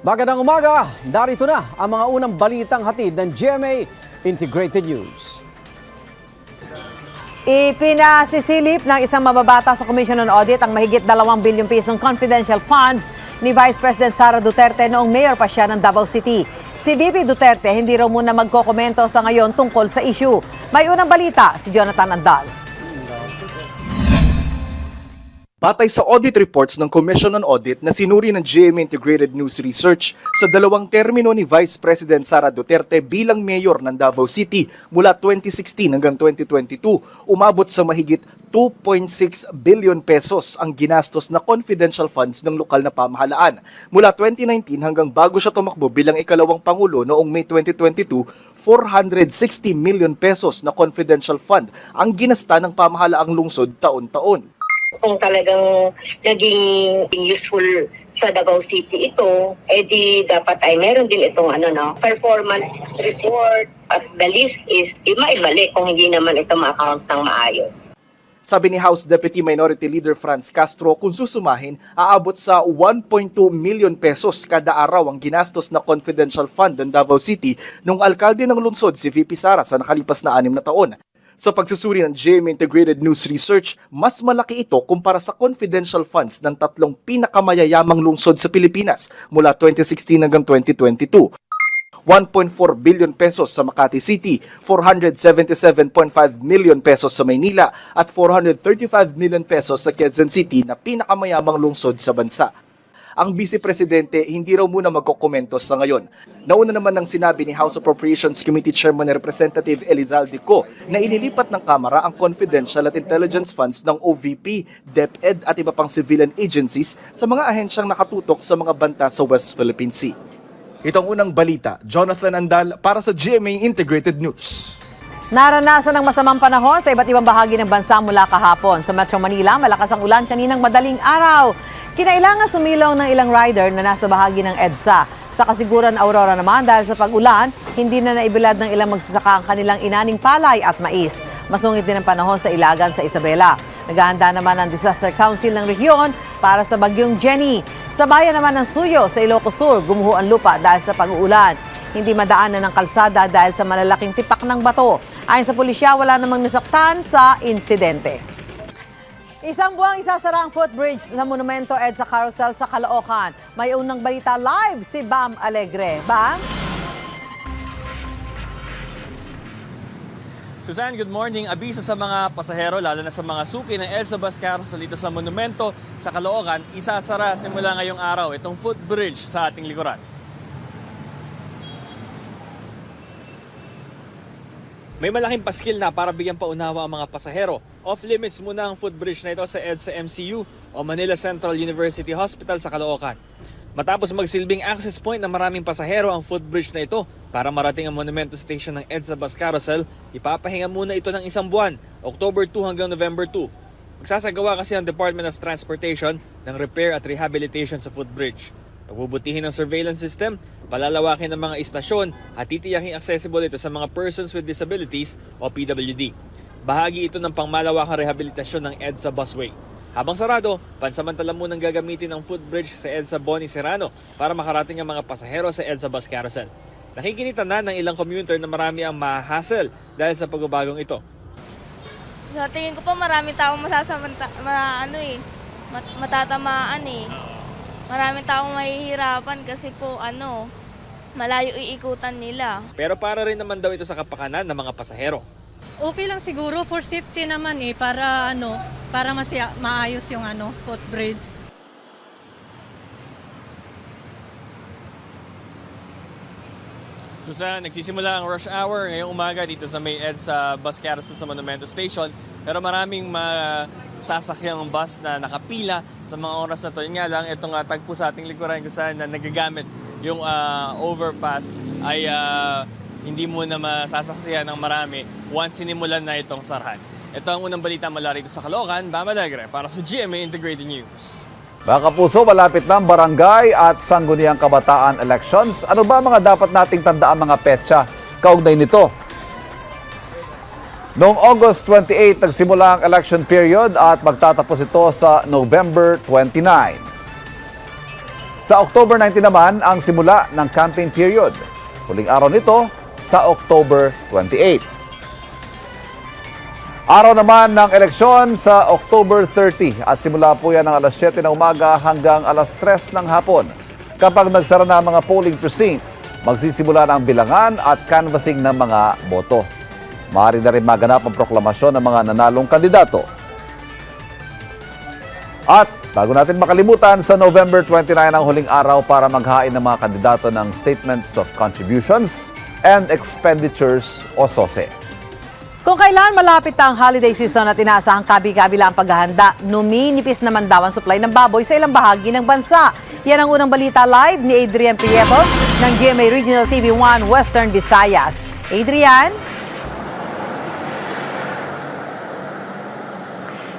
Magandang umaga! Darito na ang mga unang balitang hatid ng GMA Integrated News. Ipinasisilip ng isang mababata sa Commission on Audit ang mahigit 2 bilyong pisong confidential funds ni Vice President Sara Duterte noong mayor pa siya ng Davao City. Si Bibi Duterte hindi raw muna magkokomento sa ngayon tungkol sa issue. May unang balita si Jonathan Andal. Batay sa audit reports ng Commission on Audit na sinuri ng GMA Integrated News Research sa dalawang termino ni Vice President Sara Duterte bilang mayor ng Davao City mula 2016 hanggang 2022, umabot sa mahigit 2.6 billion pesos ang ginastos na confidential funds ng lokal na pamahalaan. Mula 2019 hanggang bago siya tumakbo bilang ikalawang pangulo noong May 2022, 460 million pesos na confidential fund ang ginasta ng pamahalaang lungsod taon-taon. Kung talagang naging useful sa Davao City ito, eh di dapat ay meron din itong ano no, performance report at the list is di maibalik kung hindi naman ito ma-account ng maayos. Sabi ni House Deputy Minority Leader Franz Castro, kung susumahin, aabot sa 1.2 million pesos kada araw ang ginastos na confidential fund ng Davao City nung alkalde ng lungsod si VP Sara sa nakalipas na anim na taon. Sa pagsusuri ng GMA Integrated News Research, mas malaki ito kumpara sa confidential funds ng tatlong pinakamayayamang lungsod sa Pilipinas mula 2016 hanggang 2022. 1.4 billion pesos sa Makati City, 477.5 million pesos sa Maynila at 435 million pesos sa Quezon City na pinakamayamang lungsod sa bansa. Ang Vice Presidente hindi raw muna magkokomento sa ngayon. Nauna naman ng sinabi ni House Appropriations Committee Chairman Representative Elizalde Co na inilipat ng Kamara ang confidential at intelligence funds ng OVP, DepEd at iba pang civilian agencies sa mga ahensyang nakatutok sa mga banta sa West Philippine Sea. Itong unang balita, Jonathan Andal para sa GMA Integrated News. Naranasan ng masamang panahon sa iba't ibang bahagi ng bansa mula kahapon. Sa Metro Manila, malakas ang ulan kaninang madaling araw. Kinailangan sumilaw ng ilang rider na nasa bahagi ng EDSA. Sa kasiguran Aurora naman dahil sa pag-ulan, hindi na naibilad ng ilang magsasaka ang kanilang inaning palay at mais. Masungit din ang panahon sa Ilagan sa Isabela. Naghahanda naman ang Disaster Council ng rehiyon para sa bagyong Jenny. Sa bayan naman ng Suyo sa Ilocos Sur, gumuho ang lupa dahil sa pag-uulan. Hindi madaanan ng kalsada dahil sa malalaking tipak ng bato. Ayon sa pulisya, wala namang nasaktan sa insidente. Isang buwang isasara ang footbridge sa Monumento EDSA Carousel sa Caloocan. May unang balita live si Bam Alegre. Bam? Suzanne, good morning. Abiso sa mga pasahero, lalo na sa mga suki ng Elsa Bus Carousel dito sa Monumento sa Caloocan, isasara simula ngayong araw itong footbridge sa ating likuran. May malaking paskil na para bigyan paunawa ang mga pasahero. Off-limits muna ang footbridge na ito sa EDSA MCU o Manila Central University Hospital sa Caloocan. Matapos magsilbing access point ng maraming pasahero ang footbridge na ito para marating ang Monumento Station ng EDSA Bus Carousel, ipapahinga muna ito ng isang buwan, October 2 hanggang November 2. Magsasagawa kasi ang Department of Transportation ng repair at rehabilitation sa footbridge. Pagbubutihin ng surveillance system, palalawakin ng mga istasyon at titiyaking accessible ito sa mga persons with disabilities o PWD. Bahagi ito ng pangmalawakang rehabilitasyon ng EDSA busway. Habang sarado, pansamantala munang gagamitin ang footbridge sa EDSA Boni Serrano para makarating ang mga pasahero sa EDSA Bus Carousel. Nakikinitan na ng ilang commuter na marami ang mahahassle dahil sa pagbabagong ito. Sa tingin ko po marami taong masasamanta, ma, ano eh, mat, matatamaan eh. Maraming taong mahihirapan kasi po ano, malayo iikutan nila. Pero para rin naman daw ito sa kapakanan ng mga pasahero. Okay lang siguro for safety naman eh para ano para mas maayos yung ano footbridge. Susan, nagsisimula ang rush hour ngayong umaga dito sa May Ed sa bus carousel sa Monumento Station. Pero maraming masasakyang bus na nakapila sa mga oras na to. Yun nga lang, itong uh, tagpo sa ating likuran kung saan na nagagamit yung ah, overpass ay ah, hindi mo na masasaksihan ng marami once sinimulan na itong sarhan. Ito ang unang balita mula rito sa Caloocan, Bama Alegre, para sa GMA Integrated News. Mga kapuso, malapit na ang barangay at sangguniang kabataan elections. Ano ba mga dapat nating tandaan mga petsa kaugnay nito? Noong August 28, nagsimula ang election period at magtatapos ito sa November 29. Sa October 19 naman ang simula ng campaign period. Huling araw nito sa October 28. Araw naman ng eleksyon sa October 30 at simula po yan ng alas 7 ng umaga hanggang alas 3 ng hapon. Kapag nagsara na ang mga polling precinct, magsisimula na ang bilangan at canvassing ng mga boto. Maaari na rin maganap ang proklamasyon ng mga nanalong kandidato. At bago natin makalimutan, sa November 29 ang huling araw para maghain ng mga kandidato ng Statements of Contributions and Expenditures o SOSE. Kung kailan malapit ang holiday season at inaasahang kabi-kabila ang paghahanda, numinipis naman daw ang supply ng baboy sa ilang bahagi ng bansa. Yan ang unang balita live ni Adrian Prieto ng GMA Regional TV 1 Western Visayas. Adrian?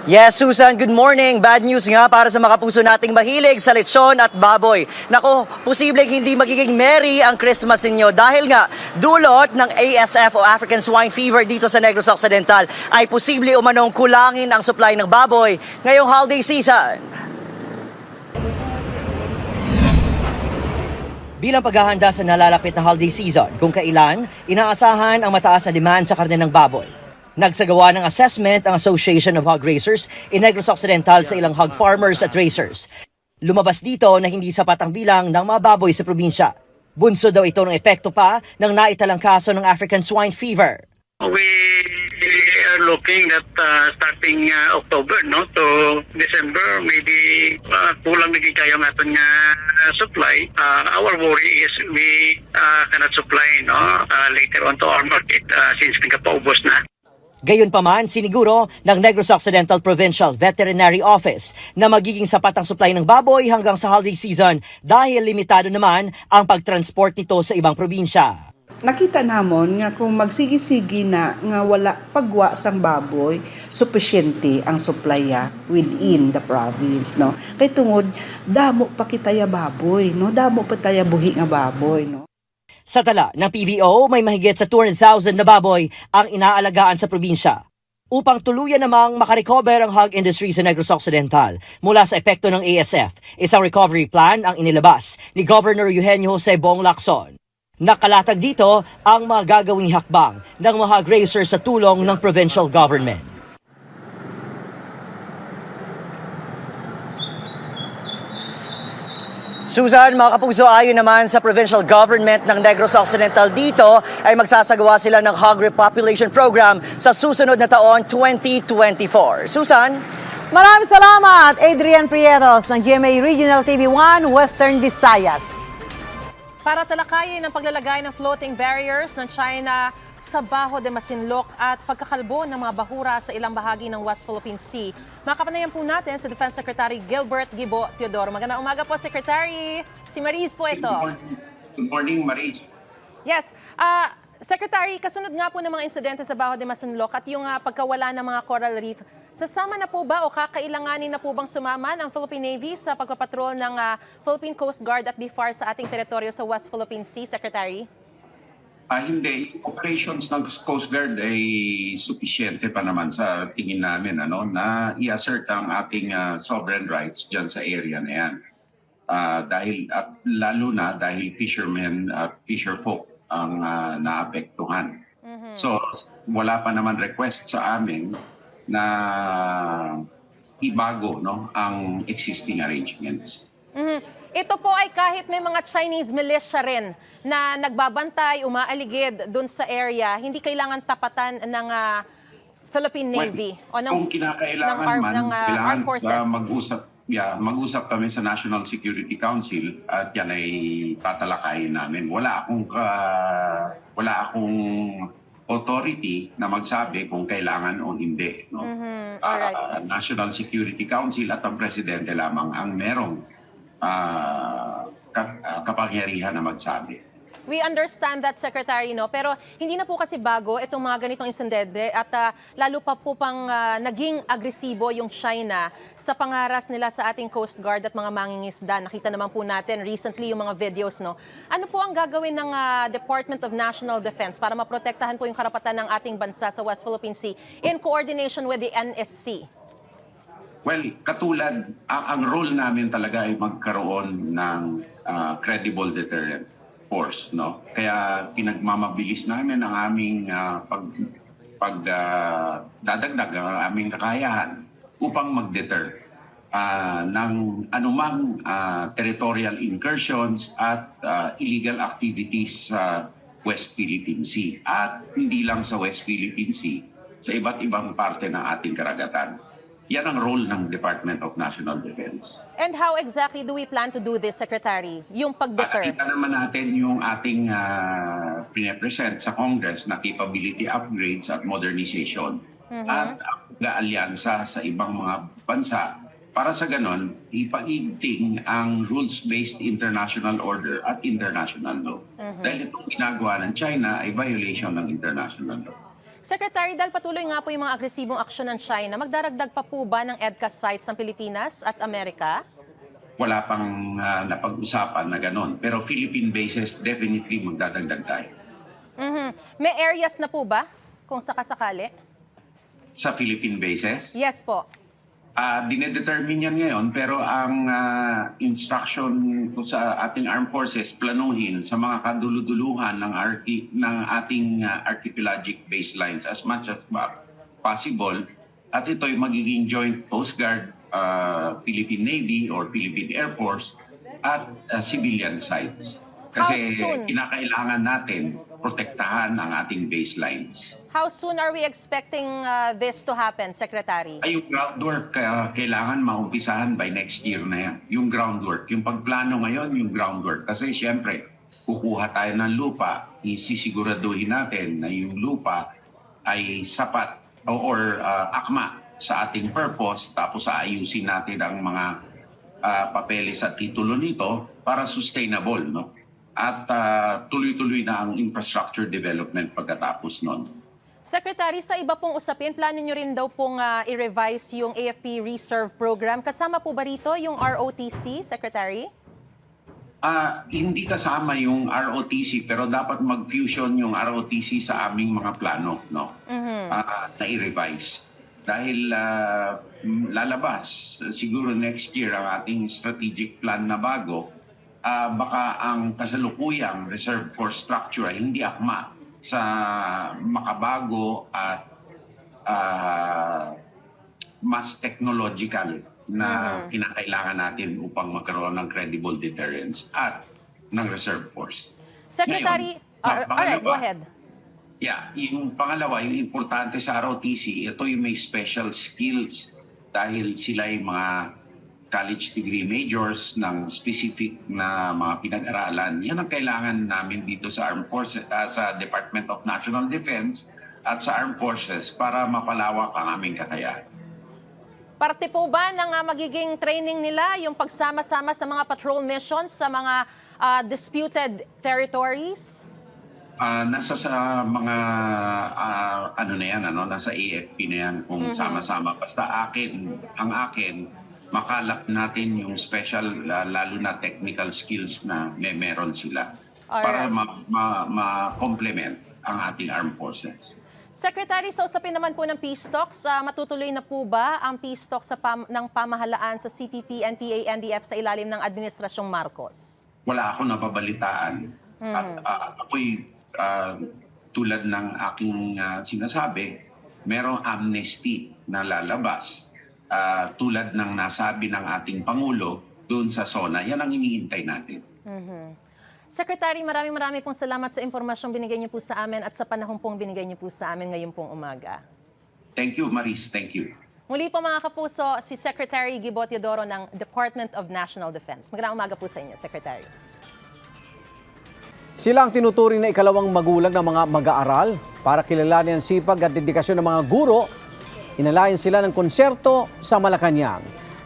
Yes, Susan, good morning. Bad news nga para sa mga puso nating mahilig sa lechon at baboy. Nako, posibleng hindi magiging merry ang Christmas ninyo dahil nga dulot ng ASF o African Swine Fever dito sa Negros Occidental ay posible umanong kulangin ang supply ng baboy ngayong holiday season. Bilang paghahanda sa nalalapit na holiday season, kung kailan, inaasahan ang mataas na demand sa karne ng baboy. Nagsagawa ng assessment ang Association of Hog Raisers in Negros Occidental sa ilang hog farmers at racers. Lumabas dito na hindi sapat ang bilang ng mga baboy sa probinsya. Bunso daw ito ng epekto pa ng naitalang kaso ng African swine fever. We are looking at uh, starting uh, October no to December maybe uh, kulang naging kayo ng aton uh, supply. Uh, our worry is we uh, cannot supply no uh, later on to our market uh, since nagpaubos na. Gayunpaman, siniguro ng Negros Occidental Provincial Veterinary Office na magiging sapat ang supply ng baboy hanggang sa holiday season dahil limitado naman ang pagtransport nito sa ibang probinsya. nakita namon nga kung magsigi-sigi na nga wala pagwa sang baboy sufficiente ang supply ya within the province no? Kay tungod damo pa kitaya baboy no? Damo pa taya buhi nga baboy no Sa tala ng PVO, may mahigit sa 200,000 na baboy ang inaalagaan sa probinsya. Upang tuluyan namang makarecover ang hog industry sa Negros Occidental mula sa epekto ng ASF, isang recovery plan ang inilabas ni Governor Eugenio Jose Bong Lacson. Nakalatag dito ang mga gagawing hakbang ng mga hog raisers sa tulong ng provincial government. Susan, mga kapuso, ayon naman sa provincial government ng Negros Occidental dito ay magsasagawa sila ng hog repopulation program sa susunod na taon 2024. Susan? Maraming salamat, Adrian Prietos ng GMA Regional TV 1 Western Visayas. Para talakayin ang paglalagay ng floating barriers ng China sa Baho de Masinloc at pagkakalbo ng mga bahura sa ilang bahagi ng West Philippine Sea. Makapanayan po natin si Defense Secretary Gilbert Gibo Teodoro. Magandang umaga po, Secretary. Si Maris po ito. Good morning, Maris. Yes. ah Secretary, kasunod nga po ng mga insidente sa Baho de Masinloc at yung ah, pagkawala ng mga coral reef, sasama na po ba o kakailanganin na po bang sumaman ang Philippine Navy sa pagpapatrol ng ah, Philippine Coast Guard at BFAR sa ating teritoryo sa West Philippine Sea, Secretary? Ah, hindi. Operations ng Coast Guard ay sufisyente pa naman sa tingin namin ano, na i-assert ang ating ah, sovereign rights dyan sa area na yan. Ah, dahil at lalo na dahil fishermen at fisherfolk ang ah, naapektuhan. So wala pa naman request sa amin na ibago no ang existing arrangements. Mhm. Ito po ay kahit may mga Chinese militia rin na nagbabantay, umaaligid doon sa area, hindi kailangan tapatan ng ah, Philippine Navy o ng, Kung kinakailangan ng, arm- man, ng, ah, kailangan armed forces. mag-usap, yeah, mag-usap kami sa National Security Council at yan ay tatalakayin namin. Wala akong ka- wala akong authority na magsabi kung kailangan o hindi. No? Mhm, Ah, alright. National Security Council at ang presidente lamang ang merong ah, kapangyarihan na magsabi. We understand that, Secretary, no? Pero hindi na po kasi bago itong mga ganitong insidente at ah, lalo pa po pang ah, naging agresibo yung China sa pangaras nila sa ating Coast Guard at mga mangingisda. Nakita naman po natin recently yung mga videos, no? Ano po ang gagawin ng ah, Department of National Defense para maprotektahan po yung karapatan ng ating bansa sa West Philippine Sea in coordination with the NSC? Well, katulad, ang, ang role namin talaga ay magkaroon ng ah, credible deterrent force, no? Kaya pinagmamabilis namin ang aming ah, pag pag ah, dadagdag ang aming kakayahan upang mag-deter ah, ng anumang ah, territorial incursions at ah, illegal activities sa West Philippine Sea at hindi lang sa West Philippine Sea sa iba't ibang parte ng ating karagatan. Yan ang role ng Department of National Defense. And how exactly do we plan to do this, Secretary? Yung pag-deter? Nakita naman natin yung ating uh, pinapresent sa Congress na capability upgrades at modernization at ga-alyansa sa ibang mga bansa para sa ganon, ipag-igting ang rules-based international order at international law. Dahil itong ginagawa ng China ay violation ng international law. Secretary, dahil patuloy nga po yung mga agresibong aksyon ng China, magdaragdag pa po ba ng EDCA sites ng Pilipinas at Amerika? Wala pang ah, napag-usapan na ganon. Pero Philippine bases, definitely magdadagdag tayo. Mhm. May areas na po ba, kung sakasakali? Sa Philippine bases, Yes po. Ah, dinedetermine yan ngayon pero ang ah, instruction ko sa ating armed forces planuhin sa mga kaduluduluhan ng archi, ng ating ah, archipelagic baselines as much as possible. At ito'y magiging joint coast guard ah, Philippine Navy or Philippine Air Force at ah, civilian sites. Kasi kinakailangan natin protektahan ang ating baselines. How soon are we expecting uh, this to happen, Secretary? Ay, yung groundwork, kaya kailangan maumpisahan by next year na yan. Yung groundwork. Yung pagplano ngayon, yung groundwork. Kasi siyempre, kukuha tayo ng lupa, isisiguraduhin natin na yung lupa ay sapat or uh, akma sa ating purpose, tapos aayusin natin ang mga uh, papeles at titulo nito para sustainable, no? At uh, tuloy-tuloy na ang infrastructure development pagkatapos nun. Secretary, sa iba pong usapin, plano nyo rin daw pong uh, i-revise yung AFP Reserve Program. Kasama po ba rito yung ROTC, Secretary? Ah, hindi kasama yung ROTC pero dapat mag-fusion yung ROTC sa aming mga plano, no? Ah, na i-revise. Dahil ah, mm, lalabas siguro next year ang ating strategic plan na bago, ah, baka ang kasalukuyang reserve force structure ay hindi akma sa makabago at ah, mas technological na kinakailangan natin upang magkaroon ng credible deterrence at ng reserve force. Secretary, Ngayon, uh, all right, go ahead. Yeah, yung pangalawa, yung importante sa ROTC, ito yung may special skills dahil sila yung mga college degree majors ng specific na mga pinag-aralan. Yan ang kailangan namin dito sa Armed Forces, ah, sa Department of National Defense at sa Armed Forces para mapalawak ang aming kakayahan. Parte po ba ng uh, magiging training nila yung pagsama-sama sa mga patrol missions sa mga uh, disputed territories? Ah, nasa sa mga ah, ano na yan, ano, nasa AFP na yan kung sama-sama. Basta akin, ang akin, makalap natin yung special, la- lalo na technical skills na may meron sila para Alright. ma- ma- ma-complement ang ating armed forces. Secretary, sa usapin naman po ng peace talks, ah, matutuloy na po ba ang peace talks sa pam- ng pamahalaan sa CPP, NPA, NDF sa ilalim ng Administrasyong Marcos? Wala ako napabalitaan. At ah, ako'y ah, tulad ng aking ah, sinasabi, merong amnesty na lalabas. Ah, tulad ng nasabi ng ating Pangulo doon sa SONA. Yan ang iniintay natin. Secretary, maraming maraming pong salamat sa impormasyong binigay niyo po sa amin at sa panahon pong binigay niyo po sa amin ngayon pong umaga. Thank you, Maris. Thank you. Muli po mga kapuso, si Secretary Gibo Teodoro ng Department of National Defense. Magandang umaga po sa inyo, Secretary. Sila ang tinuturing na ikalawang magulang ng mga mag-aaral para kilalanin ang sipag at dedikasyon ng mga guro. Inalayan sila ng konserto sa Malacanang.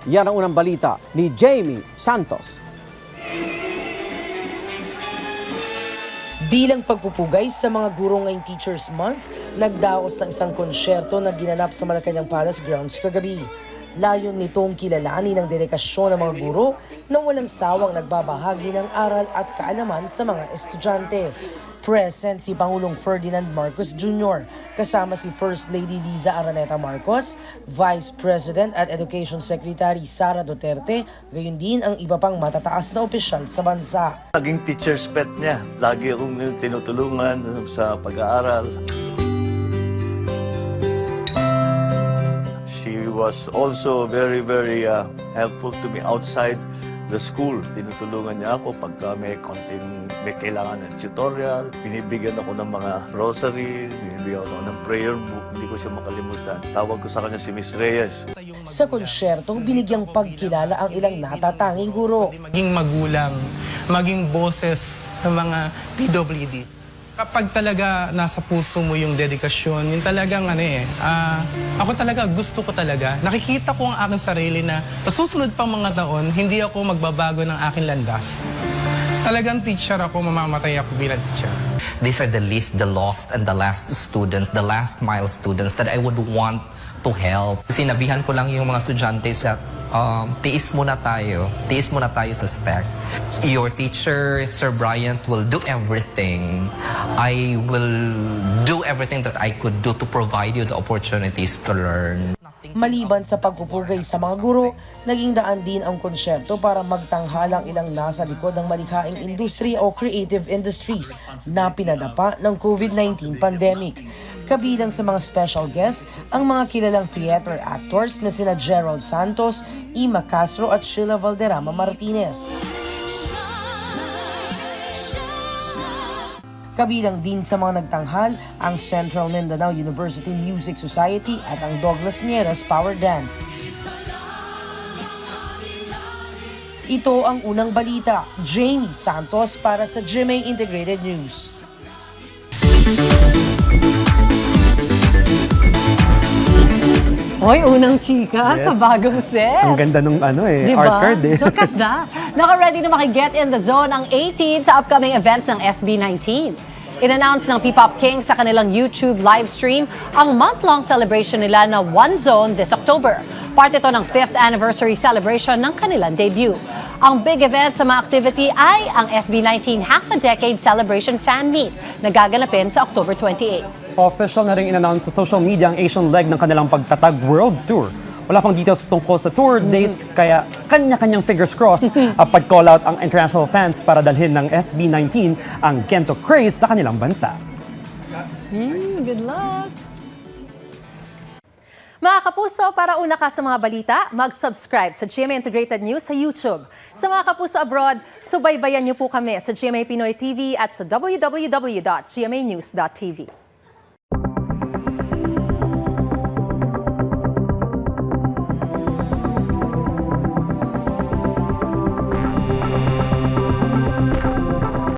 Yan ang unang balita ni Jamie Santos. Bilang pagpupugay sa mga guro ngayong Teachers Month, nagdaos ng isang konsyerto na ginanap sa Malacanang Palace Grounds kagabi. Layon nitong kilalanin ang dedikasyon ng mga guro na walang sawang nagbabahagi ng aral at kaalaman sa mga estudyante. Present si Pangulong Ferdinand Marcos Jr. kasama si First Lady Liza Araneta Marcos, Vice President at Education Secretary Sara Duterte, gayon din ang iba pang matataas na opisyal sa bansa. Naging teacher's pet niya. Lagi akong tinutulungan sa pag-aaral. She was also very, very uh, helpful to me outside the school. Tinutulungan niya ako pagka may konting may kailangan ng tutorial. Binibigyan ako ng mga rosary, binibigyan ako ng prayer book. Hindi ko siya makalimutan. Tawag ko sa kanya si Miss Reyes. Sa konsyerto, binigyang pagkilala ang ilang natatanging guro. maging magulang, maging boses ng mga PWD. Kapag talaga nasa puso mo yung dedikasyon, yung talagang ano eh, ah, ako talaga, gusto ko talaga. Nakikita ko ang aking sarili na sa susunod pang mga taon, hindi ako magbabago ng aking landas. Talagang teacher ako, mamamatay ako bilang teacher. These are the least, the lost, and the last students, the last mile students that I would want to help. Sinabihan ko lang yung mga estudyante sa um, tiis muna tayo. Tiis muna tayo sa spec. Your teacher, Sir Bryant, will do everything. I will do everything that I could do to provide you the opportunities to learn. Maliban sa pagpupugay sa mga guro, naging daan din ang konsyerto para magtanghalang ilang nasa likod ng malikhaing industriya o creative industries na pinadapa ng COVID-19 pandemic. Kabilang sa mga special guests, ang mga kilalang theater actors na sina Gerald Santos, Ima Castro at Sheila Valderrama Martinez. Kabilang din sa mga nagtanghal ang Central Mindanao University Music Society at ang Douglas Nieres Power Dance. Ito ang unang balita. Jamie Santos para sa GMA Integrated News. Hoy, unang chika sa bagong set. Ang ganda nung ano eh, Diba? art card eh. Look at that. Naka-ready na maki-get in the zone ang 18 sa upcoming events ng SB19. In-announce ng P-Pop King sa kanilang YouTube live stream ang month-long celebration nila na One Zone this October. Part ito ng 5th anniversary celebration ng kanilang debut. Ang big event sa mga activity ay ang SB19 Half a Decade Celebration Fan Meet na gaganapin sa October 28. Official na rin in-announce sa social media ang Asian leg ng kanilang pagtatag world tour. Wala pang details tungkol sa tour dates, kaya kanya-kanyang fingers crossed at pag-call out ang international fans para dalhin ng SB19 ang Gento craze sa kanilang bansa. Hmm, good luck! Mga kapuso, para una ka sa mga balita, mag-subscribe sa GMA Integrated News sa YouTube. Sa mga kapuso abroad, subaybayan niyo po kami sa GMA Pinoy TV at sa www.gmanews.tv.